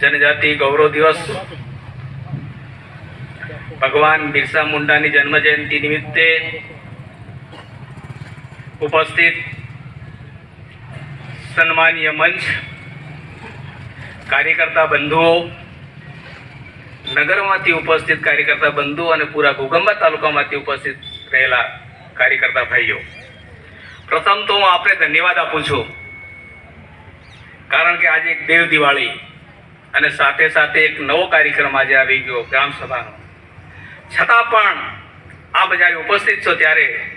જનજાતિ ગૌરવ દિવસ. ભગવાન બિરસા મુંડાની જન્મ જયંતિ નિમિત્તે ઉપસ્થિત સન્માનીય મંચ, કાર્યકર્તા બંધુઓ, નગરમાંથી ઉપસ્થિત કાર્યકર્તા બંધુ અને પૂરા ઘોગંબા તાલુકામાંથી ઉપસ્થિત રહેલા કાર્યકર્તા ભાઈઓ. પ્રથમ તો હું આપને ધન્યવાદ આપું છું. કારણ કે આજે એક દેવ દિવાળી અને સાથે સાથે એક નવો કાર્યક્રમ આજે આવી ગયો ગ્રામ સભાનો. છતાં પણ આ બધા ઉપસ્થિત છો ત્યારે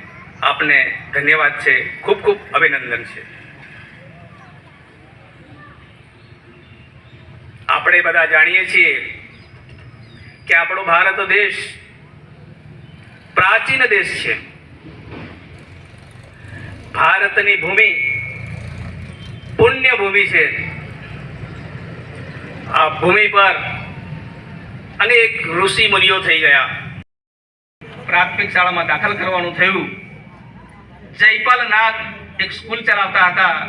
આપને ધન્યવાદ છે, ખૂબ ખૂબ અભિનંદન છે. આપણે બધા જાણીએ છીએ કે આપણો ભારત દેશ પ્રાચીન દેશ છે. ભારતની ભૂમિ પુણ્ય ભૂમિ છે. આ ભૂમિ પર અનેક ઋષિ મુનિઓ થઈ ગયા. પ્રાથમિક શાળામાં દાખલ કરવાનું થયું. જયપાલ નાથ એક સ્કૂલ ચલાવતા હતા.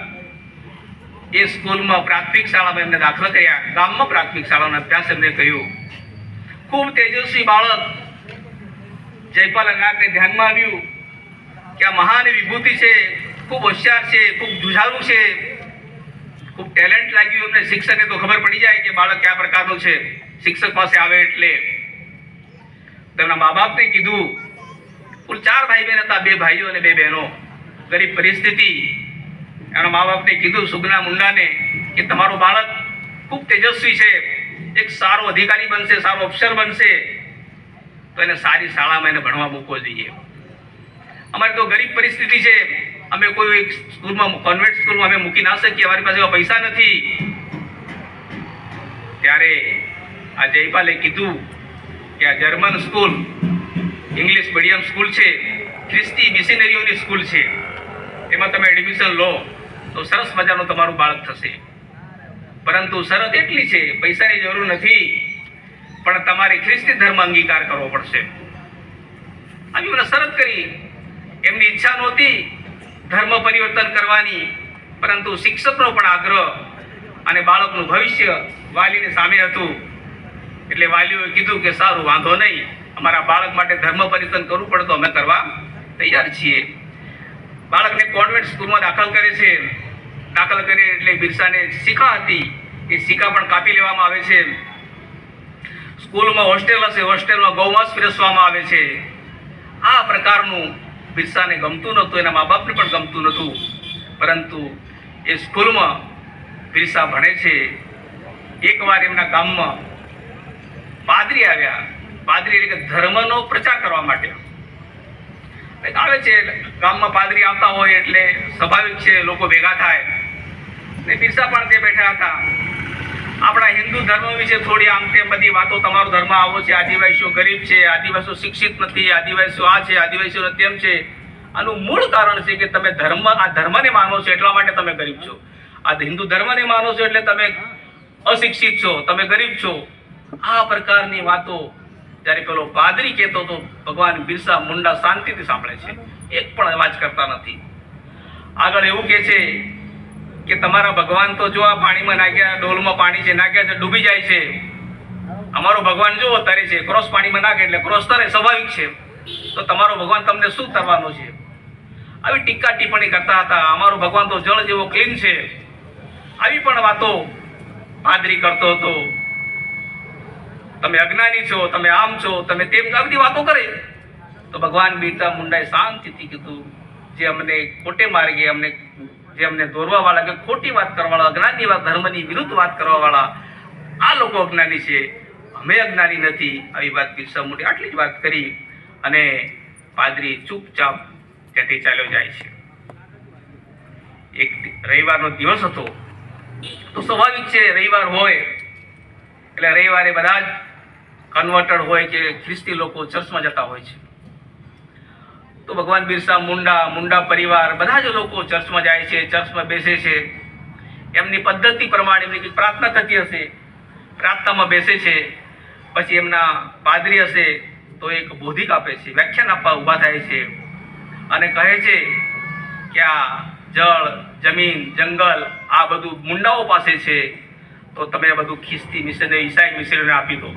એ સ્કૂલમાં પ્રાથમિક શાળામાં એમને દાખલ કર્યા. ગામમાં પ્રાથમિક શાળાનો અભ્યાસ એમને કર્યો. ખૂબ તેજસ્વી બાળક જયપાલ નાથને ધ્યાનમાં આવ્યું કે આ મહાન વિભૂતિ છે. ખૂબ હોશિયાર છે, ખૂબ જુઝારું છે. ખૂબ ટેલેન્ટ લાગ્યું એમને શિક્ષકને તો ખબર પડી જાય કે બાળક કયા પ્રકારનું છે. શિક્ષક પાસે આવે એટલે તેમના મા બાપને કીધું, કુલ ચાર ભાઈ બહેન હતા, બે ભાઈઓ અને બે બહેનો. ગરીબ પરિસ્થિતિ. એના મા બાપને કીધું, સુગના મુંડાને, કે તમારો બાળક ખૂબ તેજસ્વી છે. એક સારો અધિકારી બનશે, સારો અફસર બનશે. તો એને સારી શાળામાં એને ભણવા મૂકવો જોઈએ. અમારી તો ગરીબ પરિસ્થિતિ છે. અમે કોઈ સ્કૂલમાં કોન્વેન્ટ સ્કૂલમાં અમે મૂકી ના શકીએ, અમારી પાસે એવા પૈસા નથી. ત્યારે આ જયપાલે કીધું કે આ German school, English medium school છે, ખ્રિસ્તી મિશનરીઓની સ્કૂલ છે. એમાં તમે એડમિશન લો, તો સરસ મજાનું તમારું બાળક થશે. પરંતુ શરત એટલી છે, પૈસાની જરૂર નથી, પણ તમારે ખ્રિસ્તી ધર્મ અંગીકાર કરવો પડશે. આવી મને શરત કરી. એમની ઈચ્છા નહોતી ધર્મ પરિવર્તન કરવાની, પરંતુ શિક્ષકનો પણ આગ્રહ અને બાળકનું ભવિષ્ય વાલીની સામે હતું. એટલે વાલીઓએ કીધું કે સારું, વાંધો નહીં, અમારા બાળક માટે ધર્મ પરિવર્તન કરવું પડે તો અમે કરવા તૈયાર છીએ. બાળકને કોન્વેન્ટ સ્કૂલમાં દાખલ કરે છે. દાખલ કરે એટલે બિરસાને શીખા હતી. એ શીખા પણ કાપી લેવામાં આવે છે. સ્કૂલમાં હોસ્ટેલ હશે, હોસ્ટેલમાં ગૌમાંસ પીરસવામાં આવે છે. આ પ્રકારનું બિરસાને ગમતું નહોતું, એના મા બાપને પણ ગમતું નહોતું. પરંતુ એ સ્કૂલમાં પિસ્સા ભણે છે. એકવાર એમના ગામમાં પાદરી આવ્યા. પાદરી એટલે કે ધર્મનો પ્રચાર કરવા માટે આવે છે, ગામમાં પાદરી આવતા હોય એટલે સ્વાભાવિક છે, લોકો ભેગા થાય. ને બિરસા પણ તે બેઠા હતા. આપણા હિન્દુ ધર્મ વિશે થોડી આમ તેમ બધી વાતો તમારો ધર્મ આવો છે, આદિવાસીઓ ગરીબ છે, આદિવાસીઓ શિક્ષિત નથી, આદિવાસીઓ આ છે આદિવાસીઓ તેમ છે. આનું મૂળ કારણ છે કે તમે ધર્મ, આ ધર્મને માનો છો એટલા માટે તમે ગરીબ છો. આ હિન્દુ ધર્મને માનો છો એટલે તમે અશિક્ષિત છો, તમે ગરીબ છો. આ પ્રકારની વાતો જ્યારે પેલો પાદરી કહેતો તો ભગવાન બિરસા મુંડા શાંતિથી સાંભળે છે. એક પણ અવાજ કરતા નથી. આગળ એવું કહે છે કે તમારા ભગવાન તો જો આ પાણીમાં નાખ્યા, ડોલમાં પાણી છે નાખ્યા છે, ડૂબી જાય છે. અમારો ભગવાન જો તરે છે, ક્રોસ પાણીમાં નાખે એટલે ક્રોસ તરે, સ્વાભાવિક છે. તો તમારો ભગવાન તમને શું કરવાનો છે? આવી ટીકા ટિપ્પણી કરતા હતા. અમારો ભગવાન તો જળ જેવો ક્લીન છે. આવી પણ વાતો પાદરી કરતો હતો. તમે અજ્ઞાની છો, તમે આમ છો, તમે તેમ આ બધી વાતો કરે. તો ભગવાન બિરસા મુંડાએ શાંતિથી કીધું, જે અમને ખોટે માર્ગે અમને જે અમને દોરવા વાળા કે ખોટી વાત કરવાવાળા અજ્ઞાની વાત ધર્મની વિરુદ્ધ વાત કરવાવાળા, આ લોકો અજ્ઞાની છે. અમે અજ્ઞાની નથી. આવી વાત બિરસા મુંડે આટલી જ વાત કરી અને પાદરી ચૂપચાપ ત્યાંથી ચાલ્યો જાય છે. એક રવિવારનો દિવસ હતો. તો સ્વાભાવિક છે, રવિવાર હોય, એટલે રવિવારે બધા જ કન્વર્ટેડ હોય કે ખ્રિસ્તી લોકો ચર્ચમાં જતા હોય છે. તો ભગવાન બિરસા મુંડા મુંડા પરિવાર, બધા જ લોકો ચર્ચમાં જાય છે, ચર્ચમાં બેસે છે. એમની પદ્ધતિ પ્રમાણે એમની પ્રાર્થના થતી હશે. પ્રાર્થનામાં બેસે છે. પછી એમના પાદરી હશે, તો એક બોધિક આપે છે, વ્યાખ્યાન આપવા ઊભા થાય છે. અને કહે છે કે આ જળ, જમીન, જંગલ, આ બધું મુંડાઓ પાસે છે. તો તમે બધું ખિસ્તી મિશનરી ઈસાઈ મિશનરીને આપી દો.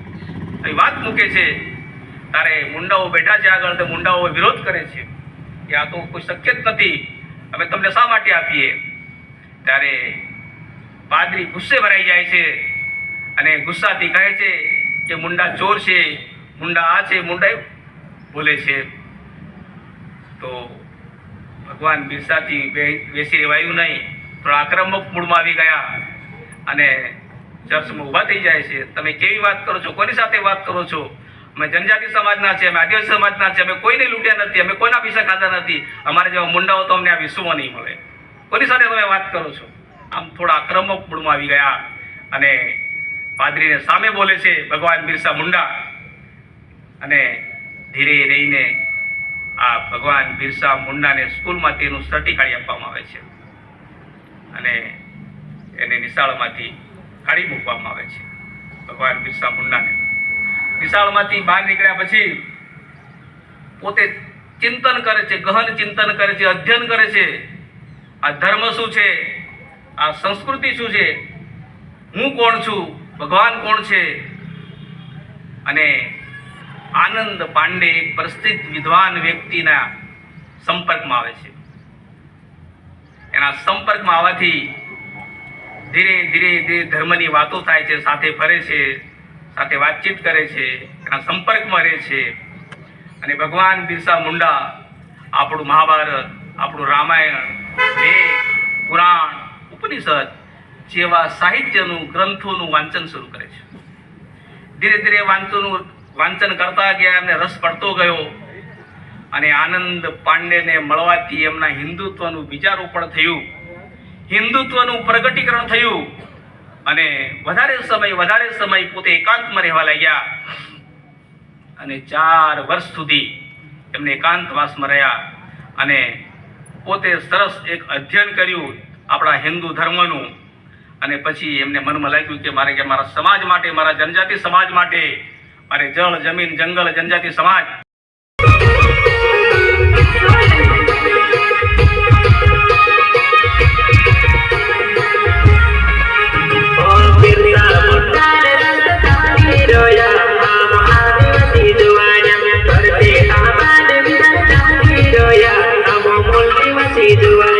એ વાત મૂકે છે તારે મુંડાઓ બેઠા છે આગળ તો મુંડાઓ વિરોધ કરે છે. કે આ તો કોઈ શક્ય જ નથી. અમે તમને શા માટે આપીએ? ત્યારે પાદરી ગુસ્સે ભરાઈ જાય છે અને ગુસ્સાથી કહે છે કે મુંડા ચોર છે, મુંડા આ છે, મુંડા બોલે છે. તો ભગવાન બિરસાથી બેસી રહેવાયું નહીં, થોડા આક્રમક મૂળમાં આવી ગયા અને ચર્ચમાં ઊભા થઈ જાય છે. તમે કેવી વાત કરો છો? કોની સાથે વાત કરો છો? અમે જનજાતિ સમાજના છે અમે આદિવાસી સમાજના છે અમે કોઈને લૂંટ્યા નથી, અમે કોઈના પૈસા ખાતા નથી, અમારે જેવા મુંડાઓ તો અમને આ વિશ્વમાં નહીં મળે. કોની સાથે તમે વાત કરો છો? આમ થોડા આક્રમક મૂળમાં આવી ગયા અને પાદરીને સામે બોલે છે ભગવાન બિરસા મુંડા અને ધીરે રહીને આ ભગવાન બિરસા મુંડાને સ્કૂલમાંથી એનું સર્ટી કાઢી આપવામાં આવે છે અને એને નિશાળમાંથી કાઢી મૂકવામાં આવે છે. ભગવાન બિરસા મુંડાને નિશાળમાંથી બહાર નીકળ્યા પછી પોતે ચિંતન કરે છે, ગહન ચિંતન કરે છે, અધ્યયન કરે છે. આ ધર્મ શું છે? આ સંસ્કૃતિ શું છે? હું કોણ છું? ભગવાન કોણ છે? અને આનંદ પાંડે એક પ્રસિદ્ધ વિદ્વાન વ્યક્તિના સંપર્કમાં આવે છે. એના સંપર્કમાં આવવાથી ધીરે ધીરે ધીરે ધર્મની વાતો થાય છે, સાથે ફરે છે. સાથે વાતચીત કરે છે, એના સંપર્કમાં રહે છે. અને ભગવાન બિરસા મુંડા આપણું મહાભારત, આપણું રામાયણ, વેદ, પુરાણ, ઉપનિષદ જેવા સાહિત્યનું, ગ્રંથોનું વાંચન શરૂ કરે છે. ધીરે ધીરે વાંચનનું વાંચન કરતા ગયા એમને રસ પડતો ગયો અને આનંદ પાંડેને મળવાથી એમના હિન્દુત્વનું બીજારોપણ થયું. હિન્દુત્વનું પ્રગટીકરણ થયું. અને વધારે સમય વધારે સમય પોતે એકાંતમાં રહેવા લાગ્યા અને ચાર વર્ષ સુધી એમને એકાંતવાસમાં રહ્યા અને પોતે સરસ એક અધ્યયન કર્યું આપણા હિન્દુ ધર્મનું અને પછી એમને મનમાં લાગ્યું કે મારે કે મારા સમાજ માટે, મારા જનજાતિ સમાજ માટે, મારે જળ, જમીન, જંગલ, જનજાતિ સમાજ. do it.